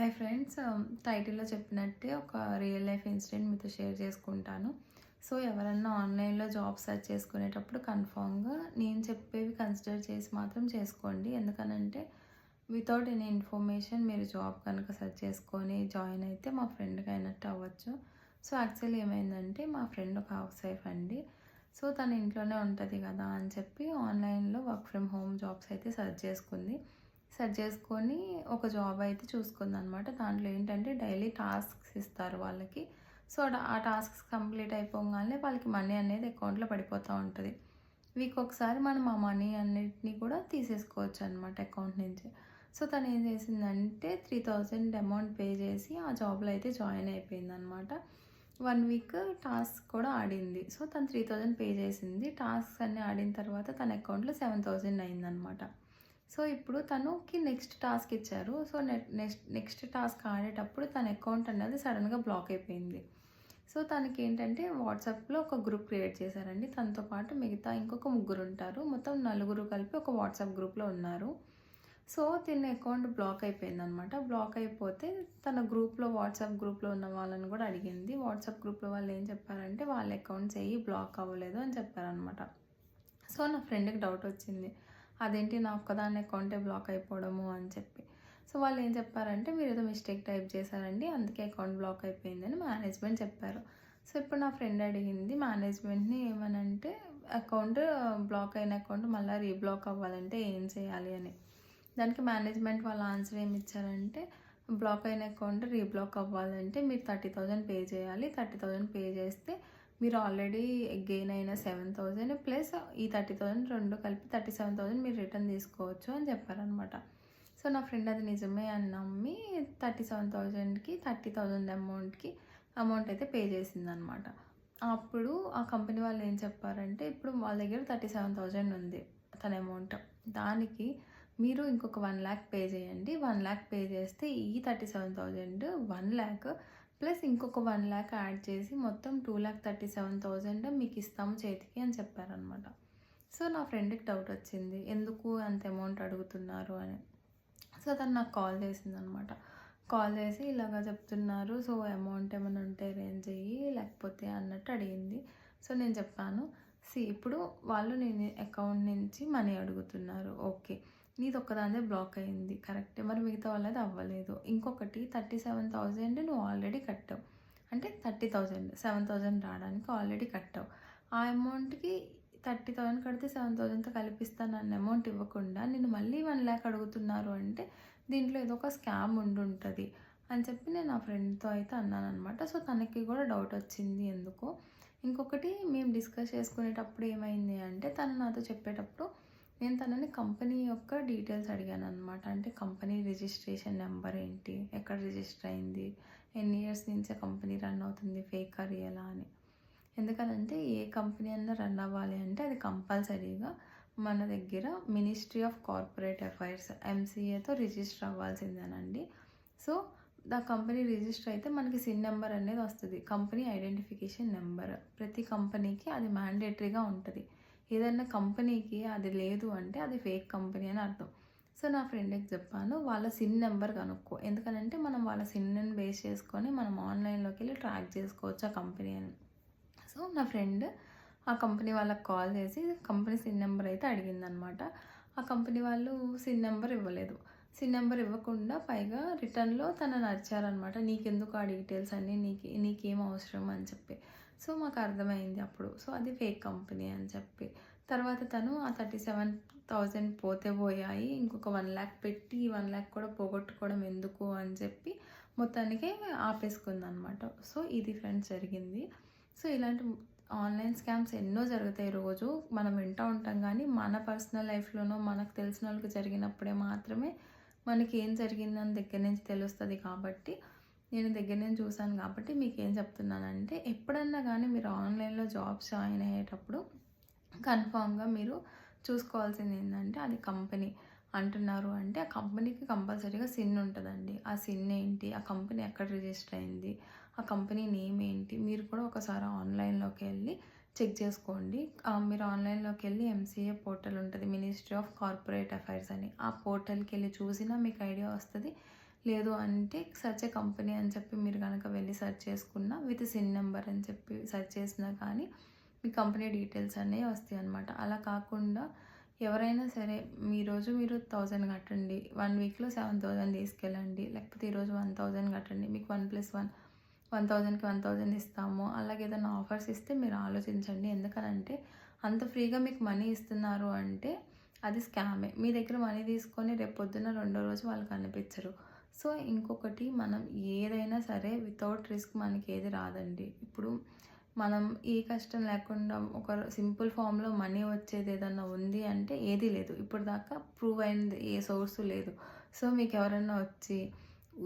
Hi friends టైటిల్లో చెప్పినట్టే ఒక రియల్ లైఫ్ ఇన్సిడెంట్ మీతో షేర్ చేసుకుంటాను. సో ఎవరన్నా ఆన్లైన్లో జాబ్ సెర్చ్ చేసుకునేటప్పుడు కన్ఫామ్గా నేను చెప్పేవి కన్సిడర్ చేసి మాత్రం చేసుకోండి. ఎందుకనంటే వితౌట్ ఎనీ ఇన్ఫర్మేషన్ మీరు జాబ్ కనుక సెర్చ్ చేసుకొని జాయిన్ అయితే మా ఫ్రెండ్కి అయినట్టు అవ్వచ్చు. సో యాక్చువల్లీ ఏమైందంటే మా ఫ్రెండ్ ఒక హౌస్ వైఫ్ అండి. సో తను ఇంట్లోనే ఉంటుంది కదా అని చెప్పి ఆన్లైన్లో వర్క్ ఫ్రమ్ హోమ్ జాబ్స్ అయితే సెర్చ్ చేసుకుంది. సెట్ చేసుకొని ఒక జాబ్ అయితే చూసుకుంది అనమాట దాంట్లో ఏంటంటే డైలీ టాస్క్స్ ఇస్తారు వాళ్ళకి. సో ఆ టాస్క్స్ కంప్లీట్ అయిపోగానే వాళ్ళకి మనీ అనేది అకౌంట్లో పడిపోతూ ఉంటుంది. వీక్ ఒకసారి మనం ఆ మనీ అన్నిటిని కూడా తీసేసుకోవచ్చు అనమాట అకౌంట్ నుంచి. సో తను ఏం చేసిందంటే త్రీ థౌజండ్ అమౌంట్ పే చేసి ఆ జాబ్లో అయితే జాయిన్ అయిపోయింది అనమాట వన్ వీక్ టాస్క్ కూడా ఆడింది. సో తను త్రీ థౌజండ్ పే చేసింది. టాస్క్స్ అన్నీ ఆడిన తర్వాత తన అకౌంట్లో సెవెన్ థౌజండ్ అయిందనమాట. సో ఇప్పుడు తనుకి నెక్స్ట్ టాస్క్ ఇచ్చారు. సో నెక్స్ట్ నెక్స్ట్ టాస్క్ ఆడేటప్పుడు తన అకౌంట్ అనేది సడన్గా బ్లాక్ అయిపోయింది. సో తనకి ఏంటంటే వాట్సాప్లో ఒక గ్రూప్ క్రియేట్ చేశారండి. తనతో పాటు మిగతా ఇంకొక ముగ్గురు ఉంటారు మొత్తం నలుగురు కలిపి ఒక వాట్సాప్ గ్రూప్లో ఉన్నారు. సో తిన్న అకౌంట్ బ్లాక్ అయిపోయింది అనమాట బ్లాక్ అయిపోతే తన గ్రూప్లో వాట్సాప్ గ్రూప్లో ఉన్న వాళ్ళని కూడా అడిగింది. వాట్సాప్ గ్రూప్లో వాళ్ళు ఏం చెప్పారంటే వాళ్ళ అకౌంట్స్ ఏవి బ్లాక్ అవ్వలేదు అని చెప్పారనమాట. సో నా ఫ్రెండ్కి డౌట్ వచ్చింది. అదేంటి నా ఒక్కదాని అకౌంటే బ్లాక్ అయిపోవడము అని చెప్పి. సో వాళ్ళు ఏం చెప్పారంటే మీరు ఏదో మిస్టేక్ టైప్ చేశారండి అందుకే అకౌంట్ బ్లాక్ అయిపోయిందని మేనేజ్మెంట్ చెప్పారు. సో ఇప్పుడు నా ఫ్రెండ్ అడిగింది మేనేజ్మెంట్ని ఏమనంటే అకౌంట్ బ్లాక్ అయిన అకౌంట్ మళ్ళీ రీబ్లాక్ అవ్వాలంటే ఏం చేయాలి అని. దానికి మేనేజ్మెంట్ వాళ్ళ ఆన్సర్ ఏమి ఇచ్చారంటే బ్లాక్ అయిన అకౌంట్ రీబ్లాక్ అవ్వాలంటే మీరు థర్టీ థౌజండ్ పే చేయాలి. థర్టీ థౌజండ్ పే చేస్తే మీరు ఆల్రెడీ గెయిన్ అయిన సెవెన్ థౌజండ్ ప్లస్ ఈ థర్టీ థౌజండ్ రెండు కలిపి థర్టీ సెవెన్ థౌజండ్ మీరు రిటర్న్ తీసుకోవచ్చు అని చెప్పారనమాట సో నా ఫ్రెండ్ అది నిజమే అని నమ్మి థర్టీ సెవెన్ థౌజండ్కి థర్టీ థౌజండ్ అమౌంట్కి అమౌంట్ అయితే పే చేసిందనమాట అప్పుడు ఆ కంపెనీ వాళ్ళు ఏం చెప్పారంటే ఇప్పుడు వాళ్ళ దగ్గర థర్టీ సెవెన్ థౌజండ్ ఉంది తన అమౌంట్ దానికి మీరు ఇంకొక వన్ ల్యాక్ పే చేయండి. వన్ ల్యాక్ పే చేస్తే ఈ thirty seven thousand one lakh plus ఇంకొక వన్ ల్యాక్ యాడ్ చేసి మొత్తం two lakh thirty seven thousand మీకు ఇస్తాము చేతికి అని చెప్పారనమాట సో నా ఫ్రెండ్కి డౌట్ వచ్చింది ఎందుకు అంత అమౌంట్ అడుగుతున్నారు అని. సో తను నాకు కాల్ చేసిందనమాట కాల్ చేసి ఇలాగా చెప్తున్నారు సో అమౌంట్ ఏమైనా ఉంటే అరేంజ్ చెయ్యి లేకపోతే అన్నట్టు అడిగింది. సో నేను చెప్పాను సి ఇప్పుడు వాళ్ళు నేను అకౌంట్ నుంచి మనీ అడుగుతున్నారు ఓకే. నీది ఒక్కదానిదే బ్లాక్ అయింది. కరెక్టే. మరి మిగతా వాళ్ళది అవ్వలేదు. ఇంకొకటి థర్టీ సెవెన్ థౌజండ్ నువ్వు ఆల్రెడీ కట్టావు. అంటే థర్టీ థౌజండ్ సెవెన్ థౌజండ్ రావడానికి ఆల్రెడీ కట్టావు. ఆ అమౌంట్కి థర్టీ థౌజండ్ కడితే సెవెన్ థౌజండ్తో కల్పిస్తాను అన్న అమౌంట్ ఇవ్వకుండా నేను మళ్ళీ వన్ ల్యాక్ అడుగుతున్నారు అంటే దీంట్లో ఏదో ఒక స్కామ్ ఉండి ఉంటుంది అని చెప్పి నేను నా ఫ్రెండ్తో అయితే అన్నాను అనమాట సో తనకి కూడా డౌట్ వచ్చింది ఎందుకో. ఇంకొకటి మేము డిస్కస్ చేసుకునేటప్పుడు ఏమైంది అంటే తను నాతో చెప్పేటప్పుడు నేను తనని కంపెనీ యొక్క డీటెయిల్స్ అడిగాను అనమాట అంటే కంపెనీ రిజిస్ట్రేషన్ నెంబర్ ఏంటి? ఎక్కడ రిజిస్టర్ అయింది? ఎన్ని ఇయర్స్ నుంచే కంపెనీ రన్ అవుతుంది? ఫేక్ రియలా అని. ఎందుకనంటే ఏ కంపెనీ అన్నా రన్ అవ్వాలి అంటే అది కంపల్సరీగా మన దగ్గర మినిస్ట్రీ ఆఫ్ కార్పొరేట్ అఫైర్స్ ఎంసీఏతో రిజిస్టర్ అవ్వాల్సిందేనండి. సో ఆ కంపెనీ రిజిస్టర్ అయితే మనకి సిన్ నెంబర్ అనేది వస్తుంది. Company identification number. ప్రతి కంపెనీకి అది మ్యాండేటరీగా ఉంటుంది. ఏదైనా కంపెనీకి అది లేదు అంటే అది ఫేక్ కంపెనీ అని అర్థం. సో నా ఫ్రెండ్కి చెప్పాను వాళ్ళ సిన్ నెంబర్ కనుక్కో. ఎందుకనంటే మనం వాళ్ళ సిన్ని బేస్ చేసుకొని మనం ఆన్లైన్లోకి వెళ్ళి ట్రాక్ చేసుకోవచ్చు ఆ కంపెనీ అని. సో నా ఫ్రెండ్ ఆ కంపెనీ వాళ్ళకి కాల్ చేసి కంపెనీ సిన్ నెంబర్ అయితే అడిగిందనమాట. ఆ కంపెనీ వాళ్ళు సిన్ నెంబర్ ఇవ్వలేదు. సిన్ నెంబర్ ఇవ్వకుండా పైగా రిటర్న్లో తనని నచ్చారనమాట నీకెందుకు ఆ డీటెయిల్స్ అన్నీ? నీకు నీకేం అవసరం? అని చెప్పి. సో మాకు అర్థమైంది అప్పుడు. సో అది ఫేక్ కంపెనీ అని చెప్పి. తర్వాత తను ఆ థర్టీ సెవెన్ థౌజండ్ పోతే పోయాయి. ఇంకొక వన్ ల్యాక్ పెట్టి వన్ ల్యాక్ కూడా పోగొట్టుకోవడం ఎందుకు అని చెప్పి మొత్తానికి ఆపేసుకుంది అనమాట సో ఇది ఫ్రెండ్స్ జరిగింది. సో ఇలాంటి ఆన్లైన్ స్కామ్స్ ఎన్నో జరుగుతాయి రోజు. మనం వింటూ ఉంటాం కానీ మన పర్సనల్ లైఫ్లోనో మనకు తెలిసిన వాళ్ళకి జరిగినప్పుడే మాత్రమే మనకి ఏం జరిగిందని దగ్గర నుంచి తెలుస్తుంది కాబట్టి నేను దగ్గర నేను చూశాను కాబట్టి మీకు ఏం చెప్తున్నానంటే ఎప్పుడన్నా కానీ మీరు ఆన్లైన్లో జాబ్స్ జాయిన్ అయ్యేటప్పుడు కన్ఫామ్గా మీరు చూసుకోవాల్సింది ఏంటంటే అది కంపెనీ అంటున్నారు అంటే ఆ కంపెనీకి కంపల్సరీగా సిన్ ఉంటుందండి. ఆ సిన్ ఏంటి? ఆ కంపెనీ ఎక్కడ రిజిస్టర్ అయింది? ఆ కంపెనీ నేమ్ ఏంటి? మీరు కూడా ఒకసారి ఆన్లైన్లోకి వెళ్ళి చెక్ చేసుకోండి. మీరు ఆన్లైన్లోకి వెళ్ళి ఎంసీఏ పోర్టల్ ఉంటుంది మినిస్ట్రీ ఆఫ్ కార్పొరేట్ అఫైర్స్ అని. ఆ పోర్టల్కి వెళ్ళి చూసినా మీకు ఐడియా వస్తుంది. లేదు అంటే సర్చ్ కంపెనీ అని చెప్పి మీరు కనుక వెళ్ళి సెర్చ్ చేసుకున్న విత్ సిన్ నెంబర్ అని చెప్పి సెర్చ్ చేసినా కానీ మీ కంపెనీ డీటెయిల్స్ అనేవి వస్తాయి అనమాట అలా కాకుండా ఎవరైనా సరే మీ రోజు మీరు థౌజండ్ కట్టండి వన్ వీక్లో సెవెన్ థౌజండ్ తీసుకెళ్ళండి లేకపోతే ఈరోజు వన్ థౌజండ్ కట్టండి మీకు వన్ ప్లస్ వన్ వన్ థౌజండ్కి వన్ థౌజండ్ ఇస్తాము అలాగే ఏదైనా ఆఫర్స్ ఇస్తే మీరు ఆలోచించండి. ఎందుకనంటే అంత ఫ్రీగా మీకు మనీ ఇస్తున్నారు అంటే అది స్కామే మీ దగ్గర మనీ తీసుకొని రేపు పొద్దున్న రెండో రోజు వాళ్ళకి అనిపించరు సో ఇంకొకటి మనం ఏదైనా సరే వితౌట్ రిస్క్ మనకి ఏది రాదండి. ఇప్పుడు మనం ఏ కష్టం లేకుండా ఒక సింపుల్ ఫామ్లో మనీ వచ్చేది ఏదన్నా ఉంది అంటే ఏది లేదు. ఇప్పుడు దాకా ప్రూవ్ అయింది ఏ సోర్స్ లేదు. సో మీకు ఎవరైనా వచ్చి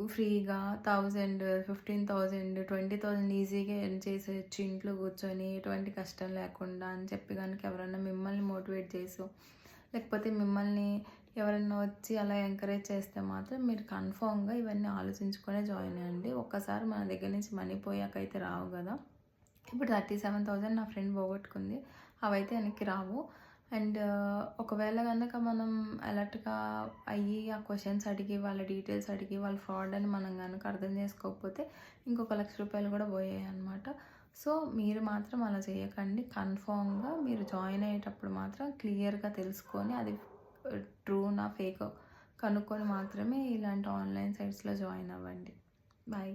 ఫ్రీగా thousand fifteen thousand twenty thousand ఈజీగా ఎర్న్ చేసేయచ్చు ఇంట్లో కూర్చొని ఎటువంటి కష్టం లేకుండా అని చెప్పి కనుక ఎవరైనా మిమ్మల్ని మోటివేట్ చేసు లేకపోతే మిమ్మల్ని ఎవరైనా వచ్చి అలా ఎంకరేజ్ చేస్తే మాత్రం మీరు కన్ఫామ్గా ఇవన్నీ ఆలోచించుకునే జాయిన్ అయ్యండి. ఒక్కసారి మన దగ్గర నుంచి మనీ పోయాక అయితే రావు కదా. ఇప్పుడు థర్టీ సెవెన్ థౌజండ్ నా ఫ్రెండ్ పోగొట్టుకుంది. అవైతే వెనక్కి రావు. అండ్ ఒకవేళ కనుక మనం అలర్ట్గా అయ్యి ఆ క్వశ్చన్స్ అడిగి వాళ్ళ డీటెయిల్స్ అడిగి వాళ్ళ ఫ్రాడ్ అని మనం కనుక అర్థం చేసుకోకపోతే ఇంకొక లక్ష రూపాయలు కూడా పోయాయి అనమాట సో మీరు మాత్రం అలా చేయకండి. కన్ఫామ్గా మీరు జాయిన్ అయ్యేటప్పుడు మాత్రం క్లియర్గా తెలుసుకొని అది ట్రూనా ఫేక్ కనుక్కొని మాత్రమే ఇలాంటి ఆన్లైన్ సైట్స్లో జాయిన్ అవ్వండి. బాయ్.